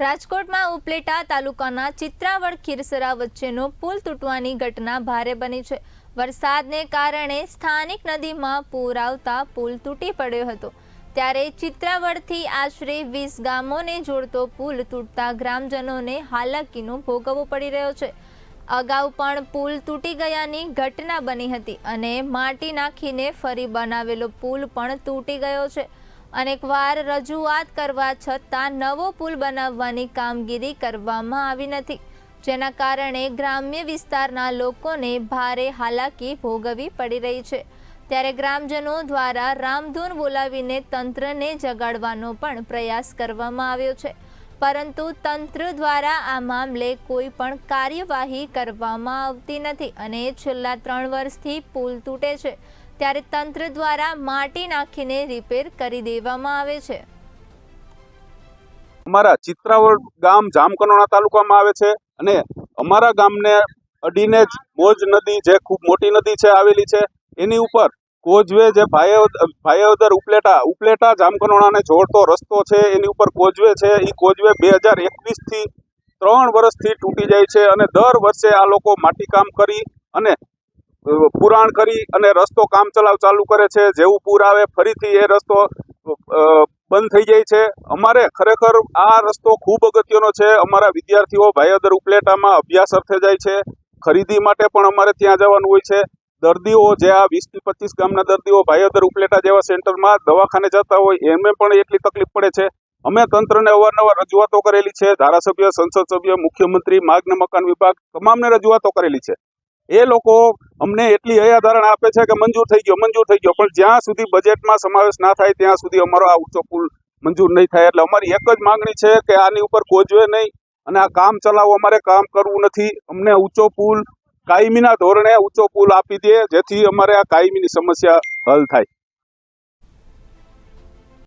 રાજકોટમાં ઉપલેટા તાલુકાના ચિત્રાવડ ખીરસરા વચ્ચેનો પુલ તૂટવાની ઘટના ભારે બની છે. વરસાદને કારણે સ્થાનિક નદીમાં પૂર આવતા પુલ તૂટી પડ્યો હતો. ત્યારે ચિત્રાવડથી આશરે વીસ ગામોને જોડતો પુલ તૂટતા ગ્રામજનોને હાલાકીનો ભોગવવો પડી રહ્યો છે. અગાઉ પણ પુલ તૂટી ગયાની ઘટના બની હતી અને માટી નાખીને ફરી બનાવેલો પુલ પણ તૂટી ગયો છે. અનેકવાર રજૂઆત કરવા છતાં નવો પુલ બનાવવાની કામગીરી કરવામાં આવી નથી. જેના કારણે ગ્રામ્ય વિસ્તારના લોકોને ભારે હાલાકી ભોગવવી પડી રહી છે. ત્યારે ગ્રામજનો દ્વારા રામધૂન બોલાવીને તંત્રને જગાડવાનો પણ પ્રયાસ કરવામાં આવ્યો છે. પરંતુ તંત્ર દ્વારા આ મામલે કોઈ પણ કાર્યવાહી કરવામાં આવતી નથી અને છેલ્લા ત્રણ વર્ષથી પુલ તૂટે છે. ત્યારે તંત્ર દ્વારા માટી નાખીને રિપેર કરી દેવામાં આવે છે. અમારા ચિત્રાવળ ગામ જામકનોણા તાલુકામાં આવે છે અને અમારા ગામને અડીને જ મોજ નદી જે ખૂબ મોટી નદી છે આવેલી છે, એની ઉપર કોજવે જે ભાયોદર ઉપલેટા ઉપલેટા જામકનોણાને જોડતો રસ્તો છે, એની ઉપર કોજવે છે એ કોજવે બે હજાર એકવીસથી ત્રણ વર્ષથી તૂટી જાય છે અને દર વર્ષે આ લોકો માટીકામ કરી અને પુરાણ કરી અને રસ્તો કામ ચલાવ ચાલુ કરે છે. જેવું પૂર આવે ફરીથી એ રસ્તો બંધ થઈ જાય છે. અમારે ખરેખર આ રસ્તો ખૂબ અગત્યનો છે. અમારા વિદ્યાર્થીઓ ભાયોદર ઉપલેટામાં અભ્યાસ અર્થે જાય છે. ખરીદી માટે પણ અમારે ત્યાં જવાનું હોય છે. દર્દીઓ જે આ વીસથી પચીસ ગામના દર્દીઓ ભાયોદર ઉપલેટા જેવા સેન્ટરમાં દવાખાને જતા હોય, એમને પણ એટલી તકલીફ પડે છે. અમે તંત્રને અવારનવાર રજૂઆતો કરેલી છે. ધારાસભ્ય, સંસદ સભ્ય, મુખ્યમંત્રી માર્ગ મકાન વિભાગ, તમામને રજૂઆતો કરેલી છે. એ લોકો અમને એટલી હૈયાધારણા આપે છે કે મંજૂર થઈ ગયો, મંજૂર થઈ ગયો. પણ જ્યાં સુધી બજેટમાં સમાવેશ ના થાય, ત્યાં સુધી અમારો આ ઊંચો પુલ મંજૂર નહીં થાય. એટલે અમારી એક જ માંગણી છે કે આની ઉપર કોજવે નહીં અને આ કામ ચલાવો. અમારે કામ કરવું નથી. અમને ઊંચો પુલ કાયમીના ધોરણે ઊંચો પુલ આપી દે, જેથી અમારે આ કાયમીની સમસ્યા હલ થાય.